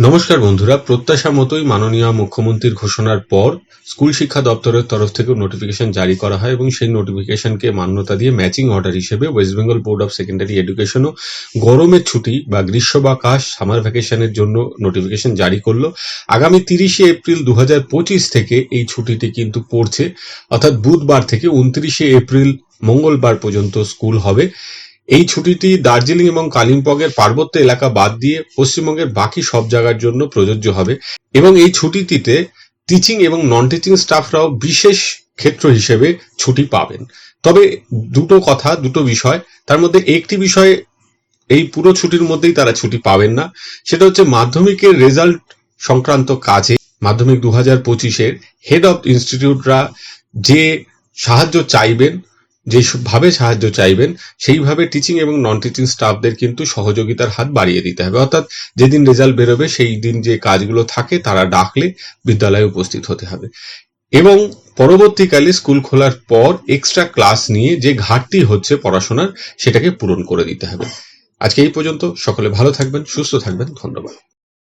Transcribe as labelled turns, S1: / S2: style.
S1: নমস্কার বন্ধুরা, প্রত্যাশা মতোই মাননীয় মুখ্যমন্ত্রীর ঘোষণার পর স্কুল শিক্ষা দপ্তরের তরফ থেকেও নোটিফিকেশন জারি করা হয় এবং সেই নোটিফিকেশনকে মান্যতা দিয়ে ম্যাচিং অর্ডার হিসেবে West Bengal board of secondary এডুকেশনও গরমের ছুটি বা গ্রীষ্ম গ্রীষ্মবাকাশ সামার ভ্যাকেশনের জন্য নোটিফিকেশন জারি করল। আগামী তিরিশে এপ্রিল দু হাজার পঁচিশ থেকে এই ছুটিটি কিন্তু পড়ছে। অর্থাৎ বুধবার থেকে উনত্রিশে এপ্রিল মঙ্গলবার পর্যন্ত স্কুল হবে। এই ছুটিটি দার্জিলিং এবং কালিম্পংয়ের পার্বত্য এলাকা বাদ দিয়ে পশ্চিমবঙ্গের বাকি সব জায়গার জন্য প্রযোজ্য হবে এবং এই ছুটিটিতে টিচিং এবং নন টিচিং স্টাফরাও বিশেষ ক্ষেত্র হিসেবে ছুটি পাবেন। তবে দুটো কথা, দুটো বিষয়, তার মধ্যে একটি বিষয়ে এই পুরো ছুটির মধ্যেই তারা ছুটি পাবেন না, সেটা হচ্ছে মাধ্যমিকের রেজাল্ট সংক্রান্ত কাজে মাধ্যমিক দু হাজার পঁচিশের হেড অফ ইনস্টিটিউটরা যে সাহায্য চাইবেন যেভাবে সাহায্য চাইবেন, সেইভাবে টিচিং এবং নন টিচিং স্টাফদের কিন্তু সহযোগিতার হাত বাড়িয়ে দিতে হবে। অর্থাৎ যেদিন রেজাল্ট বেরোবে, সেই দিন যে কাজগুলো থাকে, তারা ডাকলে বিদ্যালয়ে উপস্থিত হতে হবে। এবং পরবর্তীকালে স্কুল খোলার পর এক্সট্রা ক্লাস নিয়ে যে ঘাটতি হচ্ছে পড়াশোনার, সেটাকে পূরণ করে দিতে হবে। আজকে এই পর্যন্ত। সকলে ভালো থাকবেন, সুস্থ থাকবেন। ধন্যবাদ।